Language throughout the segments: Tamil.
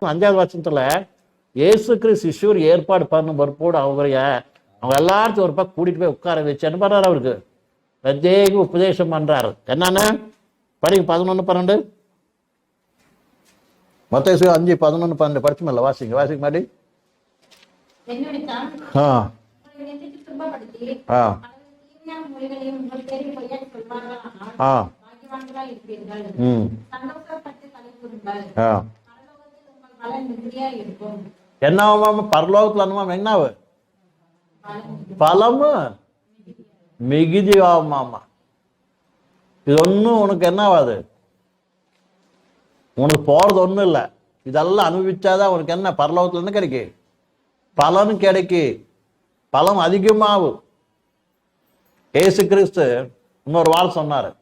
அஞ்சாவது வருஷத்துல இயேசு கிறிஸ்து சிஷ்யூர் ஏற்பாடு பண்ணும் பொறுப்போடு அவரைய அவங்க எல்லாத்தையும் ஒரு பக்கம் கூட்டிட்டு போய் உட்கார வச்சு என்ன பண்றாரு அவருக்கு? பிரத்யேக உபதேசம் பண்றாரு. என்னன்னு? படிங்க பதினொன்று பன்னெண்டு. மொத்த அஞ்சு பதினொன்று பன்னெண்டு. படிச்சுமில்ல வாசிங்க. வாசிக்க மாட்டி என்னுடைத்தான் ஆ. ஆ. ஆ. ஆ. என்ன ஆகுமாம் அனுமாம் என்ன ஆகும் மிகுதி ஆகுமாமா இது ஒன்றும் உனக்கு என்ன ஆகாது உனக்கு போறது ஒன்றும் இல்லை. இதெல்லாம் அனுபவிச்சாதான் உனக்கு என்ன பரலோகத்துல என்ன கிடைக்கு? பலன் கிடைக்கு. பலம் அதிகமாகும். ஏசு கிறிஸ்து இன்னொரு வாழ் சொன்னாரு.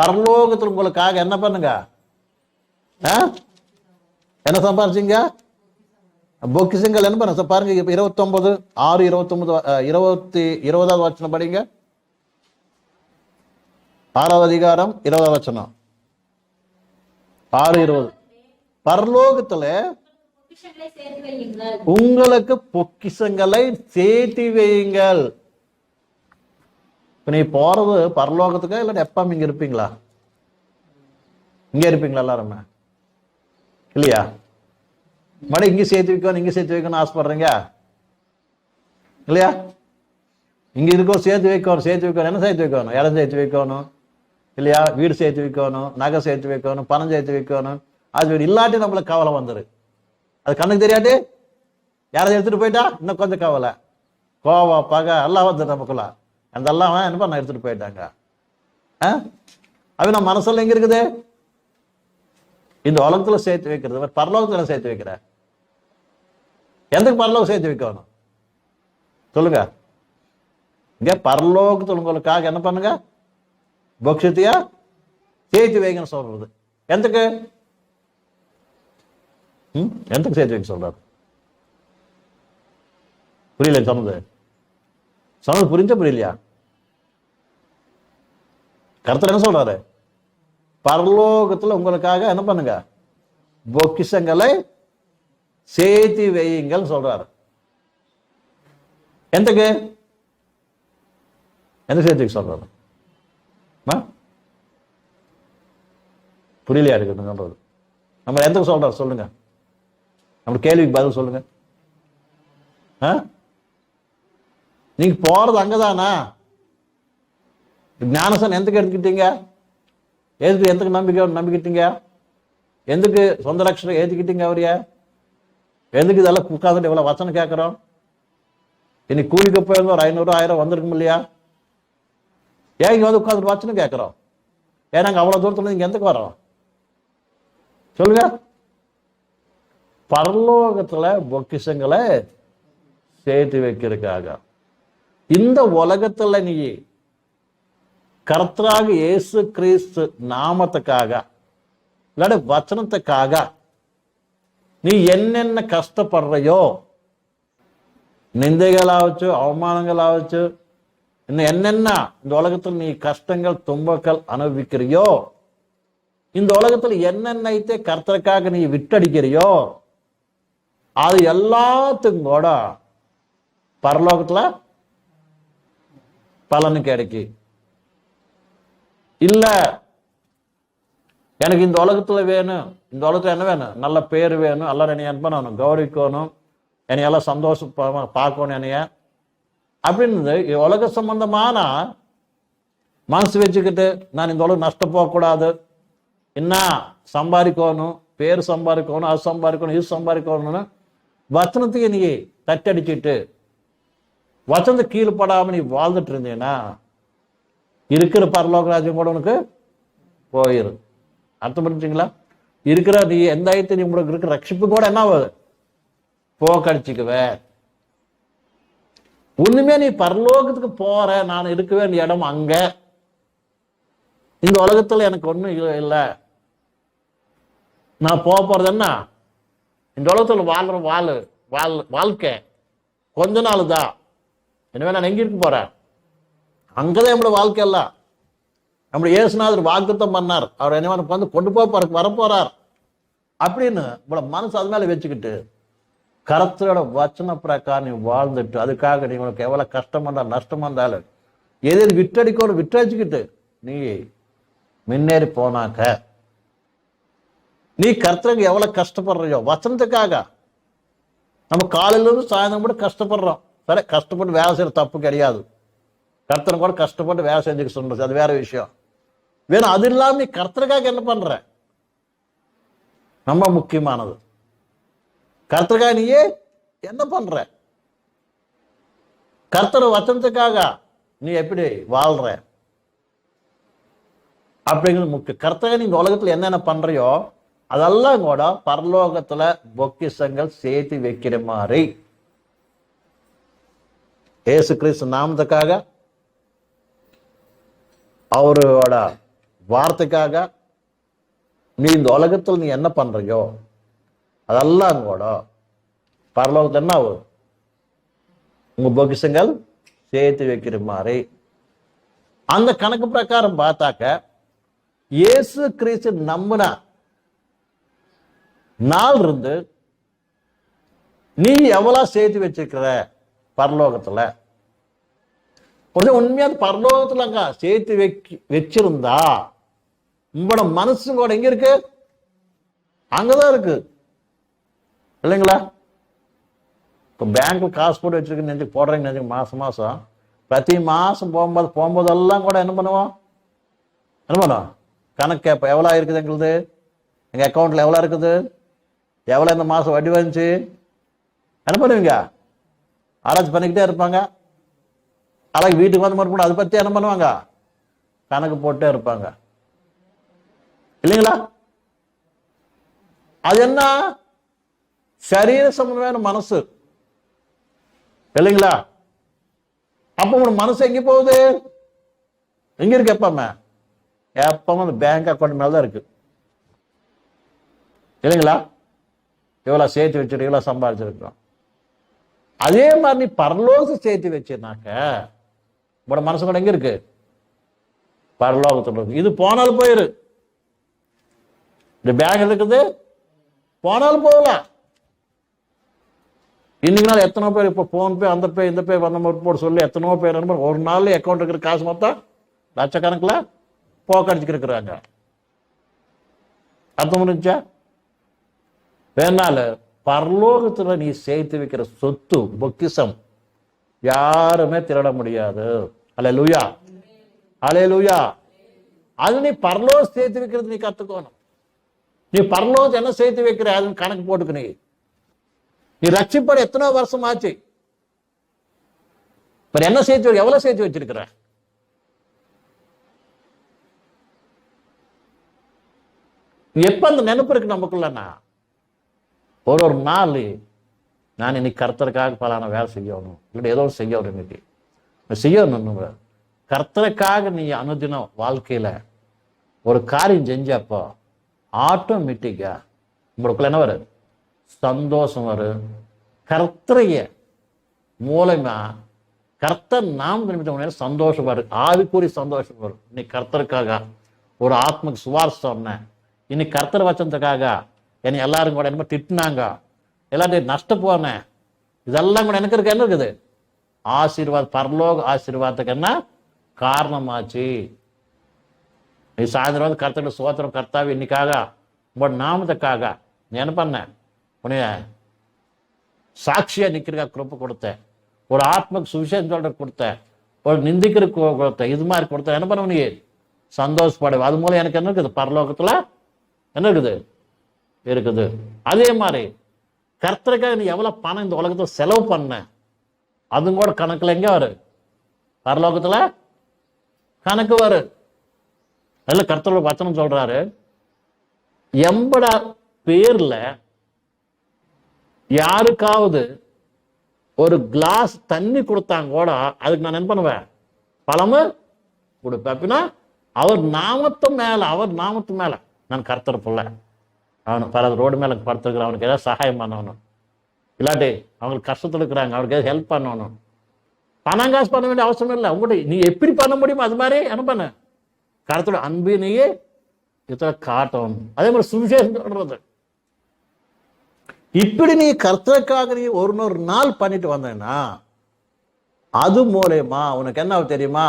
பரலோகத்தில் உங்களுக்காக என்ன பண்ணுங்க? ஆ? என்ன சம்பாரிச்சீங்க? பொக்கிசங்கள் என்ன பண்ண பாருங்க இப்ப இருபத்தொன்பது ஆறு இருபத்தொன்பது இருபத்தி இருபதாவது வச்சனம் படிங்க. ஆறாவது அதிகாரம் இருபதாவது வச்சனம் ஆறு இருபது. பரலோகத்துல உங்களுக்கு பொக்கிஷங்களை சேர்த்து வையுங்கள். இப்ப நீ போறது பரலோகத்துக்கா இல்ல எப்பாம் இங்க இருப்பீங்களா? இங்க இருப்பீங்களா எல்லாருமே? இல்லையா? மறுபடியும் இங்கே சேர்த்து வைக்கணும் இங்க சேர்த்து வைக்கணும்னு ஆசைப்படுறீங்க? இல்லையா? இங்க இருக்கோ சேர்த்து வைக்கணும் சேர்த்து வைக்கணும் என்ன சேர்த்து வைக்கணும்? இடம் சேர்த்து வைக்கணும். இல்லையா? வீடு சேர்த்து வைக்கணும் நகை சேர்த்து வைக்கணும் பணம் சேர்த்து வைக்கணும். அது இல்லாட்டி நம்மளுக்கு கவலை வந்துரு. அது கண்ணுக்கு தெரியாட்டி? யாராவது எடுத்துட்டு போயிட்டா? இன்னும் கொஞ்சம் கவலை. கோவம் பகை எல்லாம் வந்து நமக்குள்ள. அந்த எல்லாம் என்ன பண்ண எடுத்துட்டு போயிட்டாங்க. ஆ? அப்படி நம்ம மனசெல்லாம் எங்க இருக்குது? இந்த உலகத்துல சேர்த்து வைக்கிறது பரலோகத்துல சேர்த்து வைக்கிற எதுக்கு பரலோகம் சேர்த்து வைக்கணும் சொல்லுங்க. இங்க பரலோகத்துல உங்களுக்காக என்ன பண்ணுங்க? பக்ஷத்தையா சேர்த்து வைக்கணும் சொல்றது. எந்தக்கு? எந்தக்கு சேர்த்து வைக்க சொல்றாரு? புரியல சொன்னது. சொன்னது புரிஞ்ச புரியலையா? கருத்துல என்ன சொல்றாரு? பரலோகத்துல உங்களுக்காக என்ன பண்ணுங்க? பொக்கிஷங்களை சேர்த்து வையுங்கள் சொல்றாரு. எந்தக்கு? எந்த சேர்த்துக்கு சொல்றாரு? ஆ? புரியலையா இருக்கு சொல்றது நம்ம எந்தக்கு சொல்றாரு? சொல்லுங்க. நம்ம கேள்விக்கு பதில் சொல்லுங்க. ஆ? நீங்க போறது அங்கதானா? ஞானசன் எந்தக்கு எடுத்துக்கிட்டீங்க? எதுக்கு எந்தக்கு நம்பிக்கை நம்பிக்கிட்டீங்க? எதுக்கு சொந்த லட்சணம் ஏற்றிக்கிட்டீங்க அவரைய? எதுக்கு இதெல்லாம் உட்காந்துட்டு இவ்வளோ வசனம் கேட்குறோம்? இன்னைக்கு கூலிக்கு போயிருந்தோம் ஒரு ஐநூறு ஆயிரம் வந்திருக்கும் இல்லையா? ஏன் இங்கே வந்து உட்காந்துட்டு வச்சனம் கேட்குறோம்? ஏன் நாங்கள் அவ்வளோ தூரத்தில் இங்கே இங்க எந்தக்கு வரோம் சொல்லுங்க. பரலோகத்துல பொக்கிஷங்களை சேர்த்து வைக்கிறதுக்காக. இந்த உலகத்துல நீ கர்த்தராக இயேசு கிறிஸ்து நாமத்துக்காக இல்லாட்டி வச்சனத்துக்காக நீ என்னென்ன கஷ்டப்படுறையோ நிந்தைகளாவச்சு அவமானங்களாவச்சு இன்னும் என்னென்ன இந்த உலகத்தில் நீ கஷ்டங்கள் துன்பங்கள் அனுபவிக்கிறியோ இந்த உலகத்துல என்னென்னைத்தே கர்த்தருக்காக நீ விட்டடிக்கிறியோ அது எல்லாத்துக்கும் கூட பரலோகத்துல பலனு கிடைக்கும் இல்ல. எனக்கு இந்த உலகத்துல வேணும். இந்த உலகத்துல என்ன வேணும்? நல்ல பேர் வேணும். எல்லாரும் என்னைய என்ன பண்ணணும் கௌரவிக்கணும். என்னையெல்லாம் சந்தோஷம் பார்க்கணும் என்னைய. அப்படின்னு உலக சம்பந்தமான மனசு வச்சுக்கிட்டு நான் இந்த உலகம் நஷ்டம் போகக்கூடாது. என்ன? சம்பாதிக்கணும். பேர் சம்பாதிக்கணும் அது சம்பாதிக்கணும் இது சம்பாதிக்கணும்னு வச்சனத்துக்கு நீ தட்டடிச்சிட்டு வச்சனத்துக்கு கீழ்ப்படாம நீ வாழ்ந்துட்டு இருந்தீங்கன்னா இருக்கிற பரலோக ராஜ்யம் கூட உனக்கு போயிரு. அர்த்தம் பண்ணிட்டீங்களா இருக்கிற நீ எந்த ஐயத்தை நீ உங்களுக்கு இருக்கிற ரட்சிப்பு கூட என்ன ஆகுது? போக்கடிச்சுக்குவ. ஒண்ணுமே நீ பரலோகத்துக்கு போற நான் இருக்க வேண்டிய இடம் அங்க. இந்த உலகத்துல எனக்கு ஒண்ணும் இல்லை நான் போக போறது என்ன? இந்த உலகத்துல வாழ்ற வாழ் வாழ் வாழ்க்கை கொஞ்ச நாள் தான் எனவே நான் எங்க இருக்க போறேன்? அங்கதான் நம்மளோட வாழ்க்கை எல்லாம். நம்முடைய இயேசுநாதர் வாக்குத்தம் பண்ணார். அவர் என்ன வந்து கொண்டு போய் வரப்போறார். அப்படின்னு நம்மளோட மனசு அது மேல வச்சுக்கிட்டு கரத்தோட வச்சன பிரகாரம் நீ வாழ்ந்துட்டு அதுக்காக நீ உனக்கு எவ்வளவு கஷ்டம் இருந்தாலும் நஷ்டம் இருந்தாலும் எது எது விட்டடிக்கணும் விட்டடிச்சுக்கிட்டு நீ முன்னேறி போனாக்க நீ கர்த்தருக்கு எவ்வளவு கஷ்டப்படுறியோ வசனத்துக்காக நம்ம காலையில இருந்து சாயந்தரம் கூட கஷ்டப்படுறோம். சரி கஷ்டப்பட்டு வேலை செய்யற தப்பு கிடையாது. கர்த்தனை கூட கஷ்டப்பட்டு வேலை செஞ்சுக்க சொல்றது அது வேற விஷயம். வேணும் அது இல்லாம நீ கர்த்தருக்காக என்ன பண்ற? ரொம்ப முக்கியமானது. கர்த்தருக்காக நீயே என்ன பண்ற? கர்த்தர் வச்சனத்துக்காக நீ எப்படி வாழ்ற? அப்படிங்கிறது முக்கியம். கர்த்தக நீங்க உலகத்துல என்னென்ன பண்றியோ அதெல்லாம் கூட பரலோகத்துல பொக்கிஷங்கள் சேர்த்து வைக்கிற மாதிரி. ஏசு கிறிஸ்து நாமத்துக்காக அவரோட வார்த்தைக்காக நீ இந்த உலகத்தில் நீ என்ன பண்றியோ அதெல்லாம் கூட பரலோகத்தில் என்ன ஆகும்? உங்க பொக்கிஷங்கள் சேர்த்து வைக்கிற மாதிரி. அந்த கணக்கு பிரகாரம் பார்த்தாக்க இயேசு கிறிஸ்து நம்பின நாள் இருந்து நீ எவ்வளவு சேர்த்து வச்சிருக்கிற பரலோகத்துல? கொஞ்சம் உண்மையா பரலோகத்துலங்க சேர்த்து வைக்க வச்சிருந்தா உங்களோட மனசு கூட எங்க இருக்கு? அங்கதான் இருக்கு. இல்லைங்களா? இப்போ பேங்க்ல காசு போட்டு வச்சிருக்கேன்னு நினைச்சு போடுறீங்க நினைச்சு மாசம் மாசம் பிரதி மாசம் போகும்போது போகும்போதெல்லாம் கூட என்ன பண்ணுவோம்? என்ன பண்ணுவோம்? கணக்கு கேட்போம். எவ்வளோ இருக்குது எங்களுது? எங்க அக்கௌண்ட்ல எவ்வளோ இருக்குது? எவ்வளோ இந்த மாசம் வட்டி வந்துச்சு என்ன பண்ணுவீங்க? ஆராய்ச்சி பண்ணிக்கிட்டே இருப்பாங்க. அழகு வீட்டுக்கு வந்து மறுபடியும் அதை பத்தி என்ன பண்ணுவாங்க? கணக்கு போட்டே இருப்பாங்க. இல்லைங்களா? அது என்ன? சரீர சம்பந்தமான மனசு. இல்லைங்களா? அப்ப உங்க மனசு எங்க போகுது? எங்க இருக்கு எப்பவுமே? எப்பவும் அந்த பேங்க் அக்கௌண்ட் மேல தான் இருக்கு. இல்லைங்களா? இவ்வளவு சேர்த்து வச்சிருக்கோம் இவ்வளவு சம்பாதிச்சிருக்கோம் அதே மாதிரி நீ பரலோக சேர்த்து வச்சிருனாக்க உங்களோட மனசு கூட எங்க இருக்கு? பரலோகத்துல இருக்கு. இது போனாலும் போயிரு. இந்த பேக் இருக்குது போனாலும் போகலாம். இன்னைக்கு நாள் எத்தனை பேர் இப்போ ஃபோன்பே அந்த பே இந்த பே வந்த மாதிரி போட்டு சொல்லி எத்தனையோ பேர் என்ன ஒரு நாள் அக்கௌண்ட் இருக்கிற காசு மொத்தம் லட்சக்கணக்கில் போக்கடிச்சுக்கு இருக்கிறாங்க. அர்த்தம் முடிஞ்சா வேணால பரலோகத்துல நீ சேர்த்து வைக்கிற சொத்து பொக்கிஷம் யாருமே திருட முடியாது. அலே லூயா அலே லூயா அது நீ பரலோ சேர்த்து வைக்கிறது நீ கத்துக்கணும். நீ பரலோ என்ன சேர்த்து வைக்கிற? அதுன்னு கணக்கு போட்டுக்க நீ. நீ ரட்சிப்பட எத்தனை வருஷம் ஆச்சு இப்ப என்ன சேர்த்து எவ்வளவு சேர்த்து வச்சிருக்கிற? எப்ப அந்த நினைப்பு இருக்கு நமக்குள்ளனா? ஒரு ஒரு நாள் நான் இன்னைக்கு கருத்தருக்காக பலான வேலை செய்யணும். இல்லை ஏதோ ஒன்று செய்யணும் இன்னைக்கு. செய்யணும் நம்ம. கர்த்தருக்காக நீ அனுதினம் வாழ்க்கையில் ஒரு காரியம் செஞ்சப்போ ஆட்டோமேட்டிக்காக உங்களுக்குள்ள என்ன வரும்? சந்தோஷம் வரும். கர்த்தரைய மூலமா கர்த்தர் நாம் நிமித்தம் சந்தோஷம் வரும் ஆவிக்குரிய சந்தோஷம் வரும். இன்னைக்கு கர்த்தருக்காக ஒரு ஆத்மக்கு சுவார் சொன்னேன் இன்னைக்கு கர்த்தர் வச்சதுக்காக என்னை எல்லாரும் கூட என்னமோ திட்டினாங்க. எல்லாத்தையும் நஷ்ட போனேன் இதெல்லாம் கூட எனக்கு இருக்க. என்ன இருக்குது? ஆசீர்வாத் பரலோக ஆசீர்வாதத்துக்கு என்ன காரணமாச்சு. நீ சாயந்தரம் வந்து கர்த்தர் சோத்திரம் கர்த்தாவி இன்னைக்காக உங்களோட நாமத்துக்காக நீ என்ன பண்ண? உனைய சாட்சியா நிக்கிறதுக்காக கிருப்ப கொடுத்தேன் ஒரு ஆத்மக்கு சுவிசேஷம் சொல்ற கொடுத்தேன் ஒரு நிந்திக்கிறக்கு கொடுத்தேன் இது மாதிரி கொடுத்தேன் என்ன பண்ண நீ? சந்தோஷப்படு அது மூலம் எனக்கு என்ன இருக்குது? பரலோகத்துல என்ன இருக்குது? இருக்குது. அதே மாதிரி கர்த்தருக்காக நீ எவ்வளவு பணம் இந்த உலகத்துல செலவு பண்ண? அதுவும் கூட கணக்கில் எங்கே வரும் பரலோகத்தில்? கணக்கு வரும் அதில் கர்த்தரோட வச்சனம் சொல்றாரு. எம்பட பேர்ல யாருக்காவது ஒரு கிளாஸ் தண்ணி கொடுத்தாங்க கூட அதுக்கு நான் என்ன பண்ணுவேன்? பழமு கொடுப்பேன். அப்படின்னா அவர் நாமத்து மேல அவர் நாமத்து மேல. நான் கர்த்தர் புள்ள அவனு பல ரோடு மேல படுத்துருக்கிற அவனுக்கு ஏதாவது சகாயம் பண்ணணும். இல்லாட்டி அவங்களுக்கு கஷ்டத்துல இருக்கிறாங்க அவங்களுக்கு ஏதாவது ஹெல்ப் பண்ணணும். பணம் காசு பண்ண வேண்டிய அவசியம் இல்லை. உங்கள்கிட்ட நீ எப்படி பண்ண முடியுமோ அது மாதிரி என்ன பண்ண? கருத்தோட அன்பினையே இதை காட்டணும் அதே மாதிரி சுவிசேஷம் சொல்றது. இப்படி நீ கருத்துக்காக நீ ஒரு நூறு நாள் பண்ணிட்டு வந்தேன்னா அது மூலயமா உனக்கு என்ன தெரியுமா?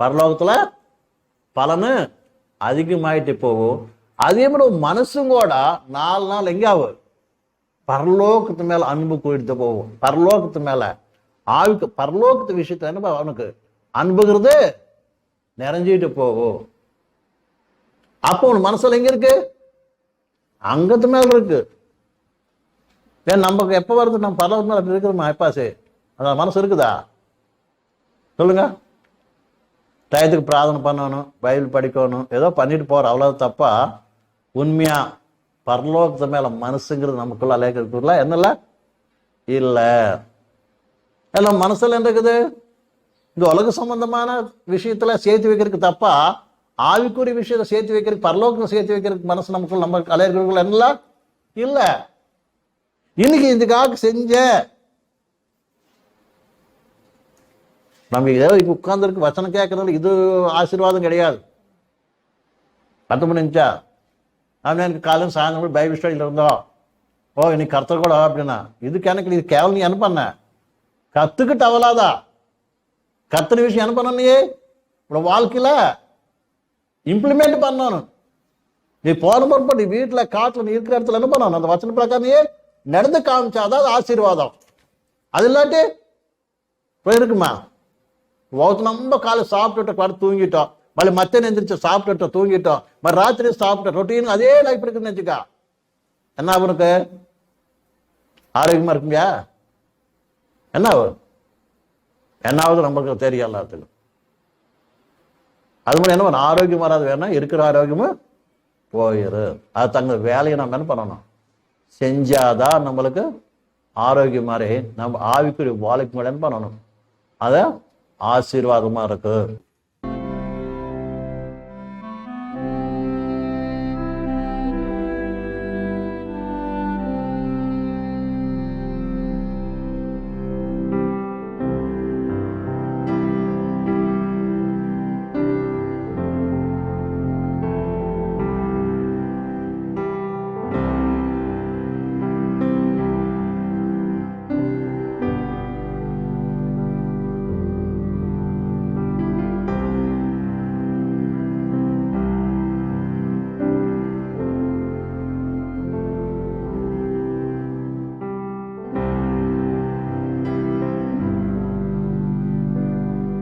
பரலோகத்துல பலனு அதிகமாயிட்டு போகும். அதே மாதிரி மனசும் கூட நாலு நாள் எங்கே ஆகும் பரலோகத்து மேல அன்பு கூடிட்டு போகும் பரலோகத்து மேல ஆவிக்கு பரலோகத்து விஷயத்துல என்ன அவனுக்கு அன்புங்கிறது நிறைஞ்சிட்டு போகும். அப்போ உன் மனசுல எங்க இருக்கு? அங்கத்து மேல இருக்கு. ஏன் நமக்கு எப்போ வருது? நம்ம பரலோகத்து மேல அப்படி இருக்குதுமா எப்பாசு அந்த மனசு இருக்குதா? சொல்லுங்க. டயத்துக்கு பிரார்த்தனை பண்ணணும் பைபிள் படிக்கணும் ஏதோ பண்ணிட்டு போற அவ்வளவு தப்பா? உண்மையா? பரலோகத்து மேல மனசுங்கிறது நமக்குள்ள அலேக்கிறதுக்குள்ள என்னல்ல? இல்ல. எல்லாம் மனசுல என்ன இருக்குது? இந்த உலக சம்பந்தமான விஷயத்துல சேர்த்து வைக்கிறதுக்கு தப்பா? ஆவிக்குரிய விஷயத்தை சேர்த்து வைக்கிறதுக்கு பரலோகத்தை சேர்த்து வைக்கிறதுக்கு மனசு நமக்குள்ள நம்ம அலையர்களுக்குள்ள என்னல இல்ல. இன்னைக்கு இதுக்காக செஞ்ச நம்ம ஏதோ இப்ப உட்கார்ந்துருக்கு வசனம் கேட்கறதுல இது ஆசீர்வாதம் கிடையாது. பத்து மணி நிமிஷம். நான் எனக்கு காலையில் சாயந்தரம் பைபிள் ஸ்டடியில் இருந்தோம். ஓ இன்னைக்கு கர்த்தர் கூட அப்படின்னா இதுக்கு எனக்கு இது கேவலம் நீ என்ன? பண்ண கற்றுக்கிட்ட அவளாதா கத்துன விஷயம் என்ன பண்ண நீ வாழ்க்கையில் இம்ப்ளிமெண்ட் பண்ணணும். நீ போன பொறுப்பு நீ வீட்டில் காட்டில் நீ இருக்கிற இடத்துல என்ன பண்ணணும்? அந்த வச்சன பிரகாரம் நீ நடந்து காமிச்சாதான் அது ஆசீர்வாதம். அது இல்லாட்டி போயிருக்குமா? ஒருத்தர் நம்ம காலை சாப்பிட்டுட்டு படம் தூங்கிட்டோம். மళ్ళీ மத்தியானம் எந்திரிச்சு சாப்பிட்டுட்டோம் தூங்கிட்டோம். மறு ராத்திரி சாப்பிட்டோம் ரொட்டீன் அதே லைஃப் இருக்குன்னு வச்சுக்கா. என்ன ஆகும் உனக்கு? ஆரோக்கியமா இருக்குங்கயா என்ன ஆகும்? என்ன ஆகுது நமக்கு தெரியும் எல்லாத்துக்கும். அது மாதிரி என்ன ஆரோக்கியம் வராது வேணா இருக்கிற ஆரோக்கியமும் போயிரு. அது தங்க வேலையை நம்ம என்ன பண்ணணும்? செஞ்சாதான் நம்மளுக்கு ஆரோக்கியம் மாதிரி நம்ம ஆவிக்குரிய வாழ்க்கை என்ன பண்ணணும்? அத ஆசீர்வாதமா இருக்கு.